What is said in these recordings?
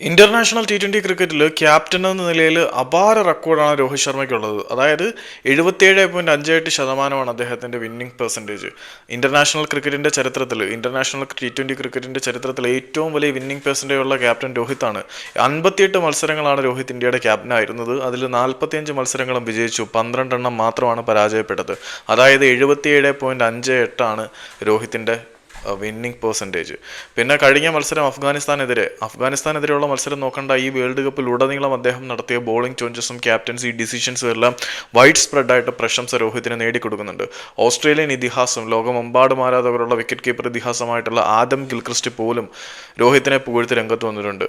International T twenty ക്രിക്കറ്റിൽ captain എന്ന നിലയിൽ അപാര റെക്കോർഡാണ് രോഹിത് ശർമ്മയ്ക്കുള്ളത്. അതായത് എഴുപത്തിയേഴ് പോയിന്റ് അഞ്ച് എട്ട് ശതമാനമാണ് അദ്ദേഹത്തിന്റെ വിന്നിംഗ് പെർസെന്റേജ് ഇന്റർനാഷണൽ ക്രിക്കറ്റിന്റെ ചരിത്രത്തിൽ ഇന്റർനാഷണൽ ടി ട്വന്റി ക്രിക്കറ്റിന്റെ ചരിത്രത്തിൽ ഏറ്റവും വലിയ വിന്നിംഗ് പെർസെന്റേജ് ഉള്ള ക്യാപ്റ്റൻ രോഹിത് ആണ് അൻപത്തിയെട്ട് മത്സരങ്ങളാണ് രോഹിത് ഇന്ത്യയുടെ ക്യാപ്റ്റനായിരുന്നത്. അതിൽ നാൽപ്പത്തിയഞ്ച് മത്സരങ്ങളും വിജയിച്ചു. പന്ത്രണ്ടെണ്ണം മാത്രമാണ് പരാജയപ്പെട്ടത്. അതായത് എഴുപത്തിയേഴ് പോയിന്റ് അഞ്ച് എട്ടാണ് രോഹിത്തിന്റെ വിന്നിംഗ് പെർസെന്റേജ് പിന്നെ കഴിഞ്ഞ മത്സരം അഫ്ഗാനിസ്ഥാനെതിരെ. അഫ്ഗാനിസ്ഥാനെതിരെയുള്ള മത്സരം നോക്കേണ്ട ഈ വേൾഡ് കപ്പിൽ ഉടനീളം അദ്ദേഹം നടത്തിയ ബോളിംഗ് ചേഞ്ചസും ക്യാപ്റ്റൻസി ഡിസിഷൻസും എല്ലാം വൈഡ് സ്പ്രെഡായിട്ട് പ്രശംസ രോഹിത്തിന് നേടിക്കൊടുക്കുന്നുണ്ട്. ഓസ്ട്രേലിയൻ ഇതിഹാസം ലോകമെമ്പാടും ആരാധകരുള്ള വിക്കറ്റ് കീപ്പർ ഇതിഹാസമായിട്ടുള്ള ആദം ഗിൽക്രിസ്റ്റ് പോലും രോഹിത്തിനെ പുകഴ്ത്തി രംഗത്ത് വന്നിട്ടുണ്ട്.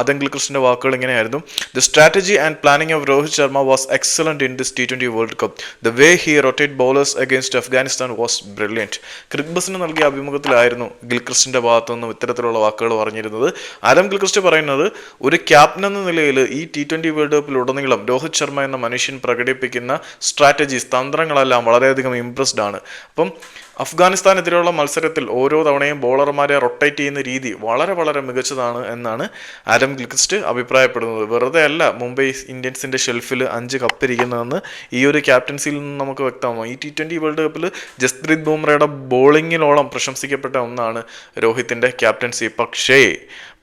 ആദം ഗിൽക്രിസ്റ്റിന്റെ വാക്കുകൾ ഇങ്ങനെയായിരുന്നു. The strategy and planning of Rohit Sharma was excellent in this T twenty World Cup the way he rotate bowlers against Afghanistan was brilliant ക്രിക്ബസിന് നൽകിയ അഭിമുഖത്തിലായിരുന്നു ഗിൽക്രിസ്റ്റിന്റെ ഭാഗത്തു നിന്നും ഇത്തരത്തിലുള്ള വാക്കുകൾ പറഞ്ഞിരുന്നത്. ആലം ഗിൽക്രിസ്റ്റ് പറയുന്നത് ഒരു ക്യാപ്റ്റൻ എന്ന നിലയിൽ ഈ ടി ട്വന്റി വേൾഡ് കപ്പിൽ ഉടനീളം രോഹിത് ശർമ്മ എന്ന മനുഷ്യൻ പ്രകടിപ്പിക്കുന്ന സ്ട്രാറ്റജീസ് തന്ത്രങ്ങളെല്ലാം വളരെയധികം ഇംപ്രസ്ഡ് ആണ്. അപ്പം അഫ്ഗാനിസ്ഥാനെതിരെയുള്ള മത്സരത്തിൽ ഓരോ തവണയും ബോളർമാരെ റൊട്ടേറ്റ് ചെയ്യുന്ന രീതി വളരെ വളരെ മികച്ചതാണ് എന്നാണ് ആരം ഗിൽക്രിസ്റ്റ് അഭിപ്രായപ്പെടുന്നത്. വെറുതെ അല്ല മുംബൈ ഇന്ത്യൻസിന്റെ ഷെൽഫിൽ അഞ്ച് കപ്പിരിക്കുന്നതെന്ന് ഈ ഒരു ക്യാപ്റ്റൻസിയിൽ നിന്ന് നമുക്ക് വ്യക്തമാകും ഈ ടി ട്വന്റി വേൾഡ് കപ്പിൽ ജസ്പ്രീത് ബുംറയുടെ ബോളിങ്ങിനോളം പ്രശംസിക്കപ്പെട്ട ഒന്നാണ് രോഹിത്തിന്റെ ക്യാപ്റ്റൻസി പക്ഷേ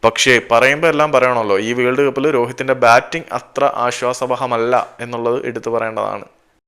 പക്ഷേ പറയുമ്പോൾ എല്ലാം പറയണമല്ലോ ഈ വേൾഡ് കപ്പിൽ രോഹിത്തിന്റെ ബാറ്റിംഗ് അത്ര ആശ്വാസവഹമല്ല എന്നുള്ളത് എടുത്തു പറയേണ്ടതാണ്.